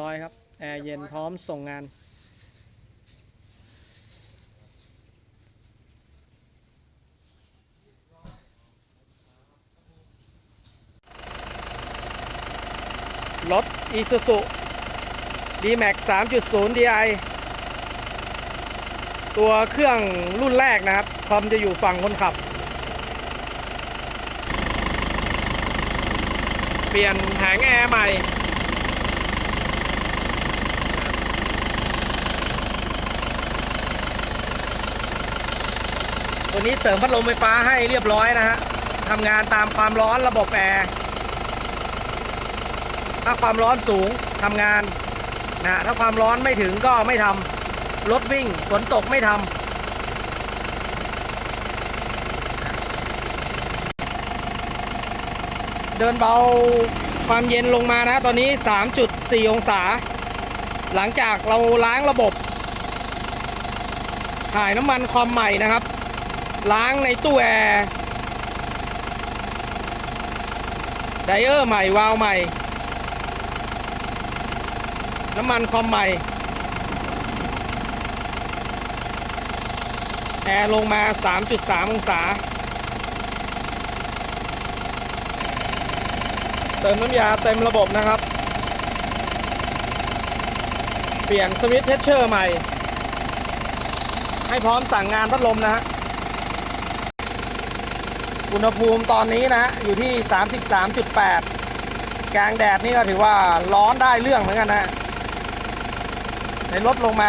ร้อยครับ แอร์เย็นพร้อมส่งงาน รถ Isuzu D-Max 3.0 Di ตัวเครื่องรุ่นแรกนะครับ คอมจะอยู่ฝั่งคนขับ เปลี่ยนแผงแอร์ใหม่ ตัวนี้เสริมพัดลมไฟฟ้าให้เรียบร้อยนะฮะทำงานตามความร้อนระบบแอร์ถ้าความร้อนสูงทำงานนะถ้าความร้อนไม่ถึงก็ไม่ทำรถวิ่งฝนตกไม่ทำเดินเบาความเย็นลงมานะ ตอนนี้ 3.4 องศา หลังจากเราล้างระบบ ถ่ายน้ำมันความใหม่นะครับ ล้างในตู้แอร์ไดเออร์ใหม่ วาล์วใหม่ น้ำมันคอมใหม่ แอร์ลงมา 3.3 องศา เติมน้ำยาเต็มระบบนะครับ เปลี่ยนสวิตช์เพชเชอร์ใหม่ ให้พร้อมสั่งงานพัดลมนะฮะ อุณหภูมิตอนนี้นะอยู่ที่ 33.8 กลางแดดนี่ก็ถือว่าร้อนได้เรื่องเหมือนกันนะฮะในลดลงมา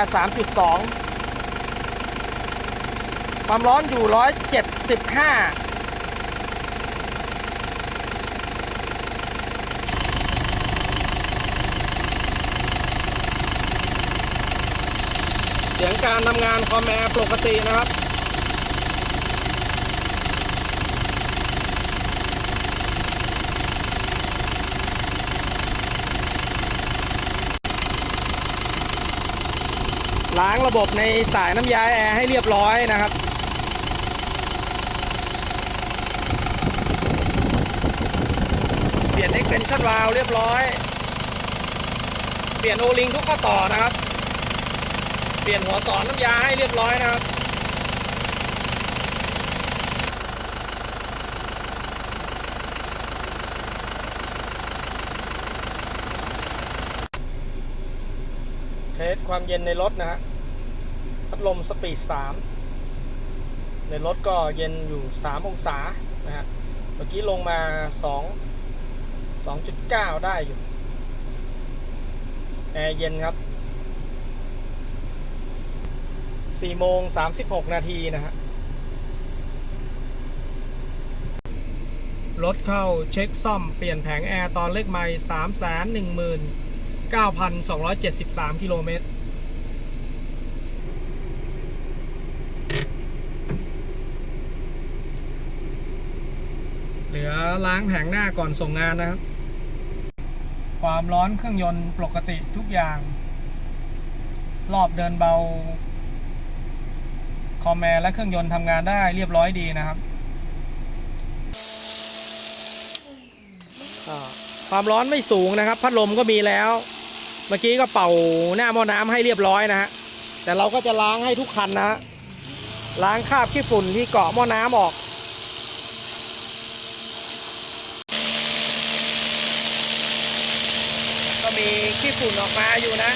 3.2 ความร้อนอยู่ 175เสียงการทำงานคอมแอร์ปกตินะครับ ล้างระบบในสายน้ำยาแอร์ให้เรียบร้อยนะครับ เปลี่ยนเอ็กเพนชั่นวาล์วเรียบร้อย เปลี่ยนโอลิงทุกข้อต่อนะครับ เปลี่ยนหัวสอนน้ำยาให้เรียบร้อยนะครับ ความเย็นในรถนะฮะพัดลมสปีด 3 ในรถก็เย็นอยู่ 3 องศานะฮะ เมื่อกี้ลงมา 2 2.9 ได้อยู่ แอร์เย็นครับ4โมง36 นาทีนะฮะ รถเข้าเช็คซ่อมเปลี่ยนแผงแอร์ตอนเลขไม่3 1 9,273 กิโลเมตร เหลือล้างแผงหน้าก่อนส่งงานนะครับ ความร้อนเครื่องยนต์ปกติทุกอย่าง รอบเดินเบา คอมแอร์และเครื่องยนต์ทำงานได้เรียบร้อยดีนะครับความร้อนไม่สูงนะครับ พัดลมก็มีแล้ว เมื่อกี้ก็เป่าหน้าหม้อน้ำให้เรียบร้อยนะฮะแต่เราก็จะล้างให้ทุกคันนะฮะล้างคราบขี้ฝุ่นที่เกาะหม้อน้ำออก มีขี้ฝุ่นออกมาอยู่นะ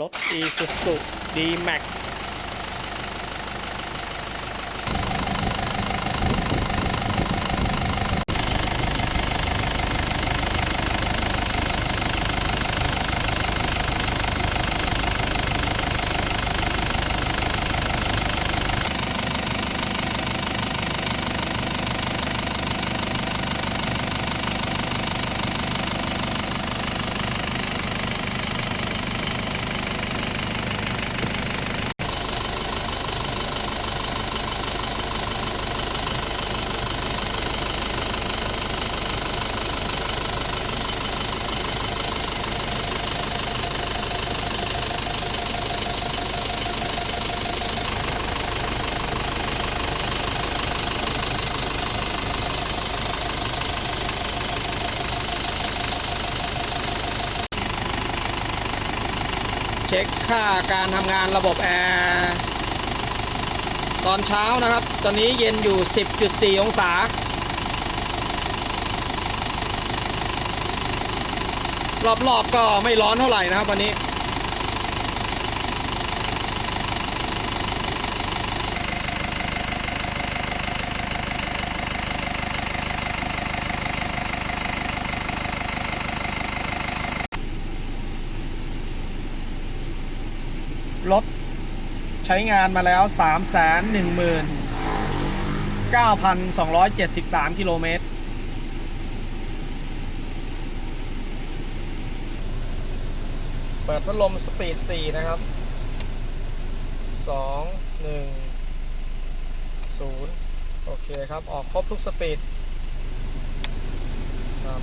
รถ Isuzu D-Max ช็ค ค่าการทำงานระบบแอร์ตอนเช้านะครับ ตอนนี้เย็นอยู่ 10.4 องศา รอบๆก็ไม่ร้อนเท่าไหร่นะครับวันนี้ รถใช้งานมาแล้ว 3 1 9 2 7 3 กิโลเมตร เปิดพัดลมสปีด 4 นะครับ 2 1 0 โอเคครับ ออกครบทุกสปีดครับ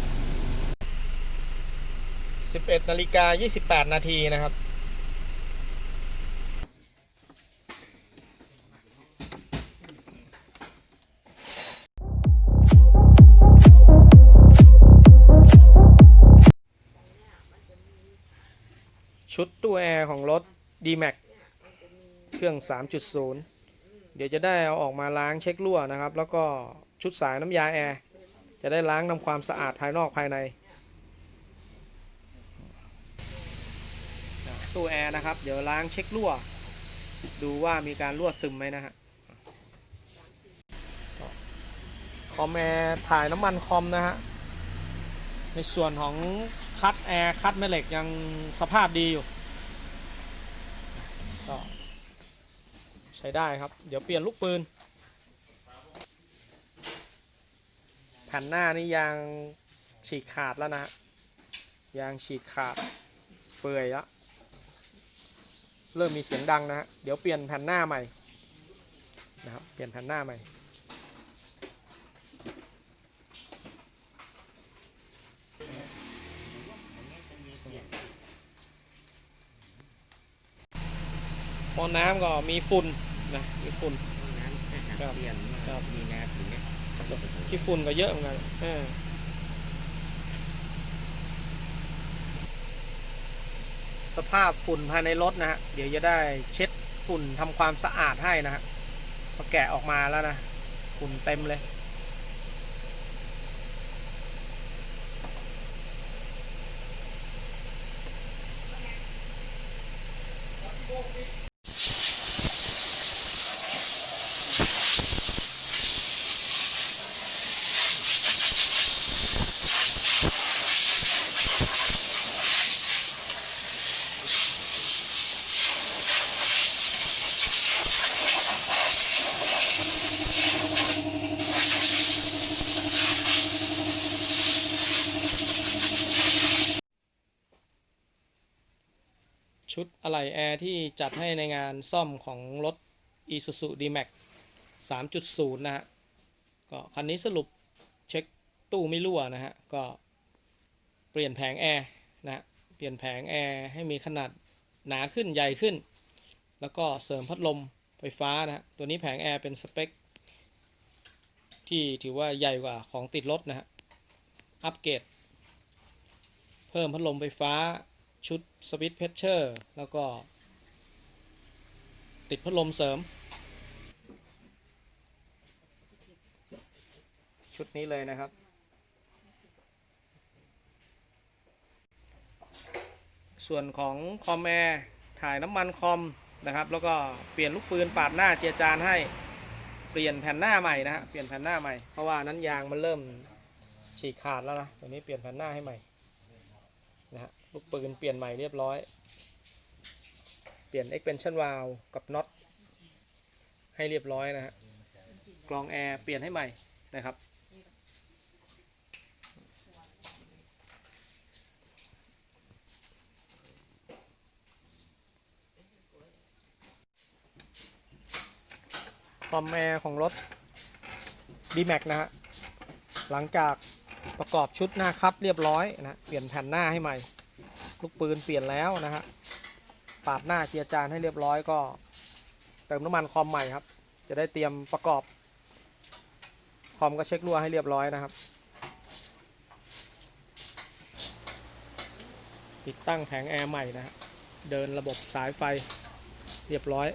11นาฬิกา28 นาทีนะครับ ชุดตู้แอร์ของรถ D-Max เครื่อง 3.0 เดี๋ยวจะได้เอาออกมาล้างเช็ครั่วนะครับ แล้วก็ชุดสายน้ำยาแอร์ จะได้ล้างทำความสะอาดภายนอกภายใน ตู้แอร์นะครับ เดี๋ยวล้างเช็ครั่ว ดูว่ามีการรั่วซึมไหมนะฮะคอมแอร์ถ่ายน้ำมันคอมนะฮะในส่วนของ คัดแอร์คัดแม่เหล็กยังสภาพดีอยู่ก็ใช้ได้ครับ เดี๋ยวเปลี่ยนลูกปืนแผ่นหน้านี่ยางฉีกขาดแล้วนะยางฉีกขาดเปื่อยแล้วเริ่มมีเสียงดังนะฮะเดี๋ยวเปลี่ยนแผ่นหน้าใหม่นะครับเปลี่ยนแผ่นหน้าใหม่ พอน้ำก็มีฝุ่นนะมีฝุ่น น้ำถ้าหากครับเปลี่ยนครับ มีน้ำถึงเนี้ยที่ฝุ่นก็เยอะเหมือนกันเออสภาพฝุ่นภายในรถนะฮะ เดี๋ยวจะได้เช็ดฝุ่นทำความสะอาดให้นะฮะพอแกะออกมาแล้วนะ ฝุ่นเต็มเลย ชุดอะไหล่แอร์ที่จัดให้ในงานซ่อมของรถ Isuzu D-Max 3.0 นะฮะ ก็คันนี้สรุปเช็คตู้ไม่รั่วนะฮะ ก็เปลี่ยนแผงแอร์นะฮะเปลี่ยนแผงแอร์ให้มีขนาดหนาขึ้นใหญ่ขึ้น แล้วก็เสริมพัดลมไฟฟ้านะฮะตัวนี้แผงแอร์เป็นสเปคที่ถือว่าใหญ่กว่าของติดรถนะฮะ อัปเกรด เพิ่มพัดลมไฟฟ้า ชุดสวิตช์เพชเชอร์ แล้วก็ ติดพัดลมเสริม ชุดนี้เลยนะครับ ส่วนของคอมแอร์ถ่ายน้ำมันคอมนะครับ แล้วก็เปลี่ยนลูกปืนปาดหน้าเจียจานให้เปลี่ยนแผ่นหน้าใหม่นะฮะเปลี่ยนแผ่นหน้าใหม่เพราะว่านั้นยางมันเริ่มฉีกขาดแล้วนะตัวนี้เปลี่ยนแผ่นหน้าให้ใหม่นะฮะ ลูกปืนเปลี่ยนใหม่เรียบร้อย เปลี่ยน expansion valve กับน็อตให้เรียบร้อยนะฮะกรองแอร์เปลี่ยนให้ใหม่นะครับ คอมแอร์ของรถ D-Max นะฮะ หลังจากประกอบชุดหน้าคัดเรียบร้อยนะ เปลี่ยนแผ่นหน้าให้ใหม่ ลูกปืนเปลี่ยนแล้วนะฮะปาดหน้าเกียร์จานให้เรียบร้อยก็ เติมน้ำมันคอมใหม่ครับ จะได้เตรียมประกอบ คอมก็เช็ครั่วให้เรียบร้อยนะครับ ติดตั้งแผงแอร์ใหม่นะฮะเดินระบบสายไฟเรียบร้อย